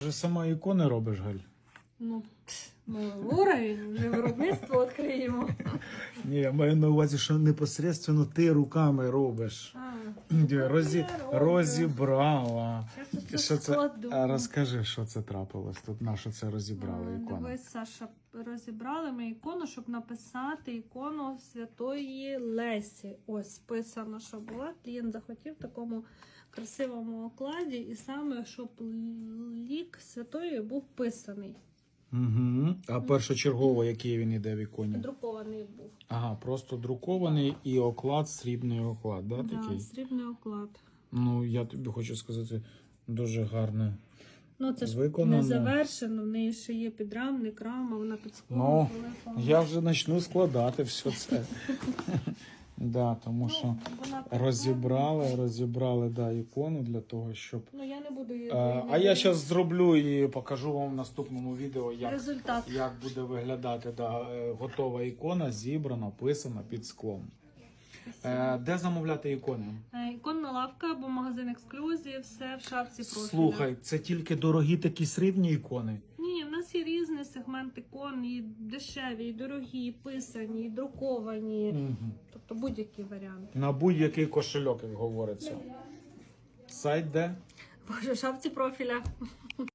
Вже сама ікони робиш, Галь? Ну, ми уровень, вже виробництво відкриємо. Ні, я маю на увазі, що непосередньо ти руками робиш. Розі... Розібрала. щас Що це? складу. А розкажи, що це трапилось? Тут на що це розібрали А, ікону? Дивись, Саша, розібрали ми ікону, щоб написати ікону Святої Лесі. Ось писано, що була. Клієнт захотів в такому красивому окладі, і саме, щоб лік святої був писаний. Угу. А першочергово, який він іде в іконі? Друкований був. Ага, просто друкований і оклад, срібний оклад, да, Да, такий? срібний оклад. Ну, я тобі хочу сказати, дуже гарне. Ну, це ж Виконано. не завершено, в неї ще є підрамник, рама, вона під. Ну. Я вже почну складати все це. Да, тому що Ну, вона підрамник. розібрали, розібрали да, ікону для того, щоб. Ну, я не буду її. Е, не А я зараз зроблю і покажу вам в наступному відео, як, Результат. як буде виглядати да, е, готова ікона, зібрана, писана під склом. Е, Де замовляти ікони? Е, Іконна лавка або магазин ексклюзів, все в шапці профіля. Слухай, це тільки дорогі такі срібні ікони. Ні, в нас є різний сегмент ікон, і дешеві, і дорогі, і писані, і друковані. Мгм. Тобто будь-який варіант. На будь-який кошельок, як говориться. Сайт де? Боже, в шапці профіля.